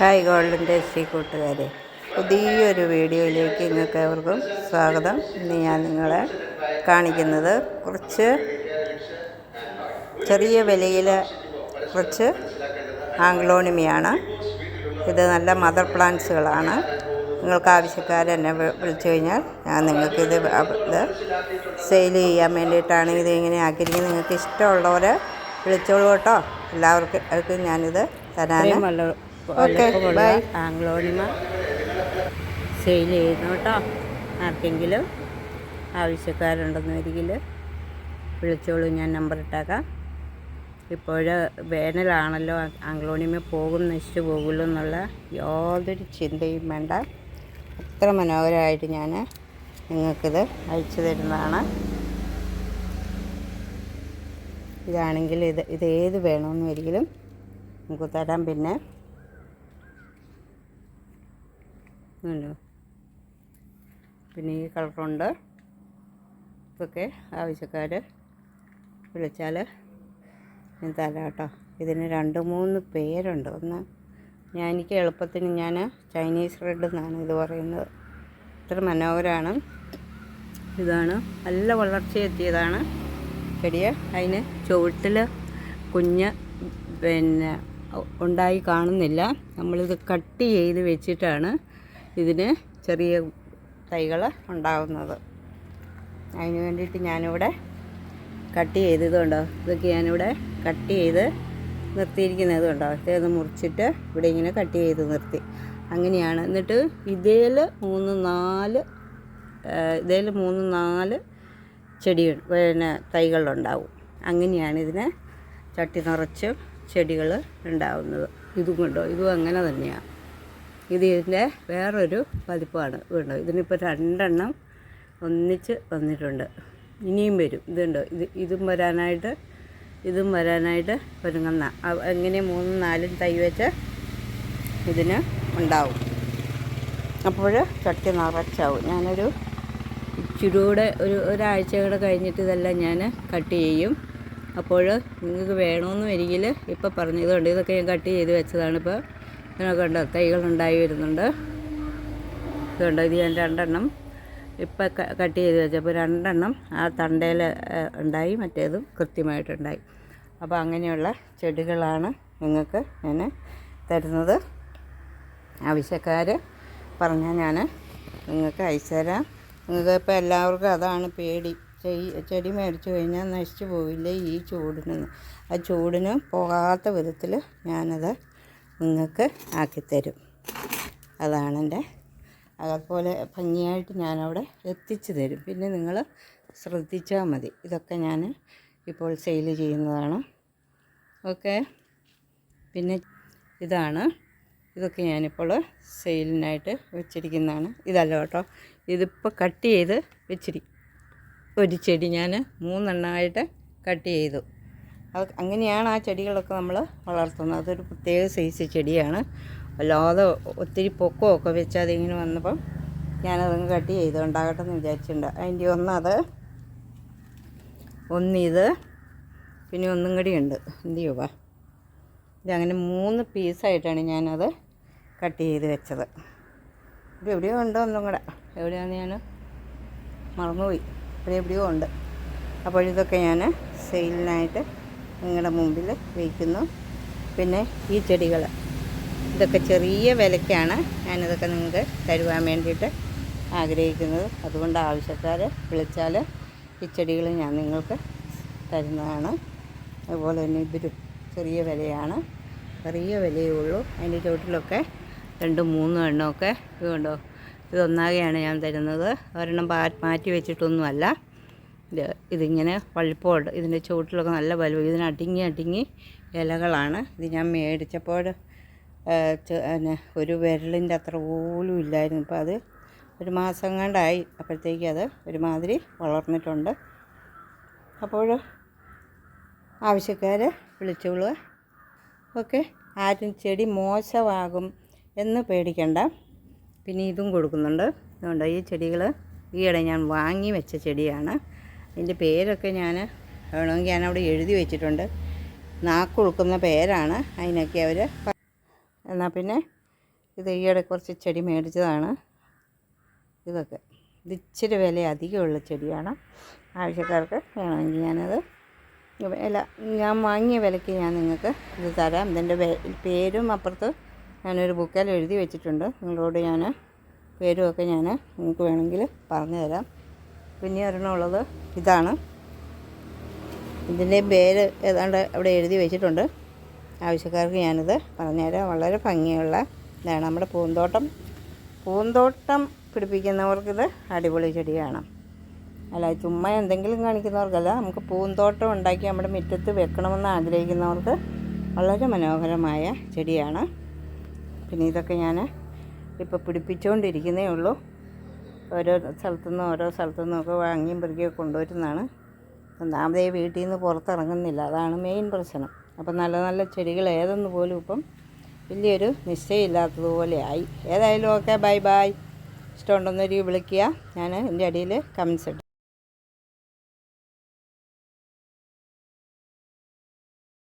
Hi golden tasty കൂട്ടുകാരെ. പുതിയൊരു വീഡിയോയിലേക്ക് നിങ്ങൾക്ക് ഏവർക്കും സ്വാഗതം. ഇന്ന് ഞാൻ നിങ്ങളെ കാണിക്കുന്നത് കുറച്ച് ചെറിയ വിലയിൽ കുറച്ച് ആംഗ്ലോണിമിയാണ്. ഇത് നല്ല മദർ പ്ലാന്റ്സുകളാണ്. നിങ്ങൾക്ക് ആവശ്യക്കാരെന്നെ വിളിച്ചു കഴിഞ്ഞാൽ ഞാൻ നിങ്ങൾക്കിത് ഇത് സെയിൽ ചെയ്യാൻ വേണ്ടിയിട്ടാണ് ഇത് ഇങ്ങനെ ആക്കിയിരിക്കുന്നത്. നിങ്ങൾക്ക് ഇഷ്ടമുള്ളവരെ വിളിച്ചോളൂ കേട്ടോ. എല്ലാവർക്കും ഞാനിത് തരാൻ ബൈ ആംഗ്ലോണിമ സെയിൽ ചെയ്യുന്നു കേട്ടോ. ആർക്കെങ്കിലും ആവശ്യക്കാരുണ്ടെന്ന് വരികിൽ വിളിച്ചോളൂ ഞാൻ നമ്പർ ഇട്ടേക്കാം. ഇപ്പോൾ വേനലാണല്ലോ ആംഗ്ലോണിമ പോകും നശിച്ചു പോകുമല്ലോ എന്നുള്ള യാതൊരു ചിന്തയും വേണ്ട. അത്ര മനോഹരമായിട്ട് ഞാൻ നിങ്ങൾക്കിത് അയച്ചു തരുന്നതാണ്. ഇതാണെങ്കിൽ ഇത് ഇതേത് ഏത് വേണമെന്ന് ഒരിക്കലും നമുക്ക് തരാം. പിന്നെ ഉണ്ടോ പിന്നെ ഈ കളറുണ്ട്. ഇതൊക്കെ ആവശ്യക്കാർ വിളിച്ചാൽ ഞാൻ തരാം കേട്ടോ. ഇതിന് രണ്ട് മൂന്ന് പേരുണ്ട്. ഒന്ന് ഞാൻ എനിക്ക് എളുപ്പത്തിന് ഞാൻ ചൈനീസ് റെഡ് എന്നാണ് ഇത് പറയുന്നത്. ഇത്ര മനോഹരമാണ് ഇതാണ് നല്ല വളർച്ചയെത്തിയതാണ് ചെടിയെ അതിന് ചുവട്ടിൽ കുഞ്ഞ് പിന്നെ ഉണ്ടായി കാണുന്നില്ല. നമ്മളിത് കട്ട് ചെയ്ത് വെച്ചിട്ടാണ് ഇതിന് ചെറിയ തൈകൾ ഉണ്ടാകുന്നത് അതിന് വേണ്ടിയിട്ട് ഞാനിവിടെ കട്ട് ചെയ്തതുണ്ടോ ഇതൊക്കെ ഞാനിവിടെ കട്ട് ചെയ്ത് നിർത്തിയിരിക്കുന്നത് കണ്ടോ? ഇതൊന്ന് മുറിച്ചിട്ട് ഇവിടെ ഇങ്ങനെ കട്ട് ചെയ്ത് നിർത്തി. അങ്ങനെയാണ്. എന്നിട്ട് ഇതേൽ മൂന്ന് നാല് ഇതേൽ മൂന്ന് നാല് ചെടി പിന്നെ തൈകളുണ്ടാവും. അങ്ങനെയാണ് ഇതിനെ ചട്ടി നിറച്ച് ചെടികൾ ഉണ്ടാവുന്നത്. ഇതും കൊണ്ടോ? ഇതും അങ്ങനെ തന്നെയാണ് ഇത് ഇതിന്റെ വേറൊരു പതിപ്പാണ് വീണ്ടോ. ഇതിനിപ്പോൾ രണ്ടെണ്ണം ഒന്നിച്ച് വന്നിട്ടുണ്ട്. ഇനിയും വരും. ഇതുണ്ടോ? ഇത് ഇതും വരാനായിട്ട് ഇതും വരാനായിട്ട് ഒരുങ്ങുന്ന. അങ്ങനെ മൂന്നും നാലും തൈ വെച്ച് ഇതിന് ഉണ്ടാവും. അപ്പോൾ ചട്ടി നിറച്ചാവും. ഞാനൊരു ഇച്ചിരൂടെ ഒരു ഒരാഴ്ച കൂടെ കഴിഞ്ഞിട്ട് ഇതെല്ലാം ഞാൻ കട്ട് ചെയ്യും. അപ്പോൾ നിങ്ങൾക്ക് വേണമെന്ന് വരികിൽ ഇപ്പോൾ പറഞ്ഞതുകൊണ്ട് ഇതൊക്കെ ഞാൻ കട്ട് ചെയ്ത് വെച്ചതാണ് ഇപ്പോൾ ഇതിനൊക്കെ ഉണ്ട് തൈകൾ ഉണ്ടായി വരുന്നുണ്ട് ഇതുണ്ട് ഇത് ഞാൻ രണ്ടെണ്ണം ഇപ്പം കട്ട് ചെയ്ത് വെച്ചപ്പോൾ രണ്ടെണ്ണം ആ തണ്ടയിൽ ഉണ്ടായി മറ്റേതും കൃത്യമായിട്ടുണ്ടായി. അപ്പോൾ അങ്ങനെയുള്ള ചെടികളാണ് നിങ്ങൾക്ക് ഞാൻ തരുന്നത്. ആവശ്യക്കാർ പറഞ്ഞാൽ ഞാൻ നിങ്ങൾക്ക് അയച്ചു തരാം നിങ്ങൾക്ക് ഇപ്പോൾ എല്ലാവർക്കും അതാണ് പേടി. ചെടി ചെടി മേടിച്ചു കഴിഞ്ഞാൽ നശിച്ചു പോവില്ലേ ഈ ചൂടിനൊന്നും ആ ചൂടിന് പോകാത്ത വിധത്തിൽ ഞാനത് നിങ്ങൾക്ക് ആക്കിത്തരും. അതാണ് എന്റെ അതുപോലെ ഭംഗിയായിട്ട് ഞാനവിടെ എത്തിച്ചു തരും. പിന്നെ നിങ്ങൾ ശ്രദ്ധിച്ചാൽ മതി. ഇതൊക്കെ ഞാൻ ഇപ്പോൾ സെയിൽ ചെയ്യുന്നതാണ്. ഓക്കെ പിന്നെ ഇതാണ്. ഇതൊക്കെ ഞാനിപ്പോൾ സെയിലിനായിട്ട് വെച്ചിരിക്കുന്നതാണ്. ഇതല്ല കേട്ടോ. ഇതിപ്പോൾ കട്ട് ചെയ്ത് വെച്ചിരി ഒരു ചെടി ഞാൻ മൂന്നെണ്ണമായിട്ട് കട്ട് ചെയ്തു. അത് അങ്ങനെയാണ് ആ ചെടികളൊക്കെ നമ്മൾ വളർത്തുന്നത്. അതൊരു പ്രത്യേക സൈസ് ചെടിയാണ്. അല്ലാതെ ഒത്തിരി പൊക്കമൊക്കെ വെച്ച് അതിങ്ങനെ വന്നപ്പം ഞാനതങ്ങ് കട്ട് ചെയ്തുണ്ടാകട്ടെ എന്ന് വിചാരിച്ചിട്ടുണ്ട്. അതിന്റെ ഒന്നത് ഒന്നിത് പിന്നെ ഒന്നും കൂടി ഉണ്ട്. എന്ത് ചെയ്യുക ഇതങ്ങനെ മൂന്ന് പീസായിട്ടാണ് ഞാനത് കട്ട് ചെയ്ത് വെച്ചത്. ഇത് എവിടെയോ ഉണ്ട് ഒന്നും കൂടെ. എവിടെയാണെന്ന് ഞാൻ മറന്നുപോയി. ഇവിടെ എവിടെയോ ഉണ്ട്. അപ്പോൾ ഇതൊക്കെ ഞാൻ സെയിലിനായിട്ട് നിങ്ങളുടെ മുമ്പിൽ വയ്ക്കുന്നു. പിന്നെ ഈ ചെടികൾ ഇതൊക്കെ ചെറിയ വിലയ്ക്കാണ് ഞാനിതൊക്കെ നിങ്ങൾക്ക് തരുവാൻ വേണ്ടിയിട്ട് ആഗ്രഹിക്കുന്നത്. അതുകൊണ്ട് ആവശ്യക്കാർ വിളിച്ചാൽ ഈ ചെടികൾ ഞാൻ നിങ്ങൾക്ക് തരുന്നതാണ്. അതുപോലെ തന്നെ ഇതൊരു ചെറിയ വിലയാണ്. ചെറിയ വിലയേ ഉള്ളൂ. അതിന്റെ ചുവട്ടിലൊക്കെ രണ്ടും മൂന്നും എണ്ണമൊക്കെ ഇതുകൊണ്ടോ ഇതൊന്നാകെയാണ് ഞാൻ തരുന്നത്. ഒരെണ്ണം മാറ്റി വെച്ചിട്ടൊന്നുമല്ല. ഇത് ഇതിങ്ങനെ വഴുപ്പമുണ്ട് ഇതിന്റെ ചുവട്ടിലൊക്കെ നല്ല വലുപ്പം. ഇതിന് അടിങ്ങി അടിങ്ങി ഇലകളാണ്. ഇത് ഞാൻ മേടിച്ചപ്പോൾ പിന്നെ ഒരു വിരലിന്റെ അത്ര പോലും ഇല്ലായിരുന്നു. ഇപ്പോൾ അത് ഒരു മാസം കണ്ടായി. അപ്പോഴത്തേക്ക് അത് ഒരുമാതിരി വളർന്നിട്ടുണ്ട്. അപ്പോൾ ആവശ്യക്കാർ വിളിച്ചോളുക ഓക്കെ. ആരും ചെടി മോശമാകും എന്ന് പേടിക്കണ്ട. പിന്നെ ഇതും കൊടുക്കുന്നുണ്ട്. അതുകൊണ്ട് ഈ ചെടികൾ ഈയിടെ ഞാൻ വാങ്ങി വെച്ച ചെടിയാണ്. അതിന്റെ പേരൊക്കെ ഞാൻ വേണമെങ്കിൽ അവിടെ എഴുതി വെച്ചിട്ടുണ്ട്. നാക്കുളുക്കുന്ന പേരാണ് അതിനൊക്കെ അവർ എന്നാൽ പിന്നെ ഇത് ഈയിടെ കുറച്ച് ചെടി മേടിച്ചതാണ്. ഇതൊക്കെ. ഇത് ഇച്ചിരി വില അധികമുള്ള ചെടിയാണ്. ആവശ്യക്കാർക്ക് വേണമെങ്കിൽ ഞാനത് വില ഞാൻ വാങ്ങിയ വിലയ്ക്ക് ഞാൻ നിങ്ങൾക്ക് ഇത് തരാം. ഇതിന്റെ പേരും അപ്പുറത്ത് ഞാനൊരു ബുക്കിൽ എഴുതി വെച്ചിട്ടുണ്ട്. നിങ്ങളോട് ഞാൻ പേരുമൊക്കെ ഞാൻ നിങ്ങൾക്ക് വേണമെങ്കിൽ പറഞ്ഞു തരാം പിന്നെ ഒരെണ്ണമുള്ളത് ഇതാണ്. ഇതിന്റെ പേര് ഏതാണ്ട് അവിടെ എഴുതി വെച്ചിട്ടുണ്ട്. ആവശ്യക്കാർക്ക് ഞാനിത് പറഞ്ഞുതരാം. വളരെ ഭംഗിയുള്ള ഇതാണ് നമ്മുടെ പൂന്തോട്ടം. പൂന്തോട്ടം പിടിപ്പിക്കുന്നവർക്കിത് അടിപൊളി ചെടിയാണ്. അല്ല ചുമ്മാ എന്തെങ്കിലും കാണിക്കുന്നവർക്കല്ല നമുക്ക് പൂന്തോട്ടം ഉണ്ടാക്കി നമ്മുടെ മുറ്റത്ത് വെക്കണമെന്ന് ആഗ്രഹിക്കുന്നവർക്ക് വളരെ മനോഹരമായ ചെടിയാണ്. പിന്നെ ഇതൊക്കെ ഞാൻ ഇപ്പോൾ പിടിപ്പിച്ചുകൊണ്ടിരിക്കുന്നേ ഉള്ളൂ. ഓരോ സ്ഥലത്തുനിന്നും ഓരോ സ്ഥലത്തുനിന്നൊക്കെ വാങ്ങിയും പെറുക്കിയൊക്കെ കൊണ്ടുവരുന്നതാണ്. ഒന്നാമതേ വീട്ടിൽ നിന്ന് പുറത്തിറങ്ങുന്നില്ല. അതാണ് മെയിൻ പ്രശ്നം. അപ്പം നല്ല നല്ല ചെടികൾ ഏതെന്ന് പോലും ഇപ്പം വലിയൊരു നിശ്ചയമില്ലാത്തതുപോലെയായി ഏതായാലും ഓക്കെ ബൈ ബൈ ഇഷ്ടമുണ്ടെന്നൊരു വിളിക്കുക. ഞാൻ എന്റെ അടിയിൽ കമൻസ് ഇട്ടു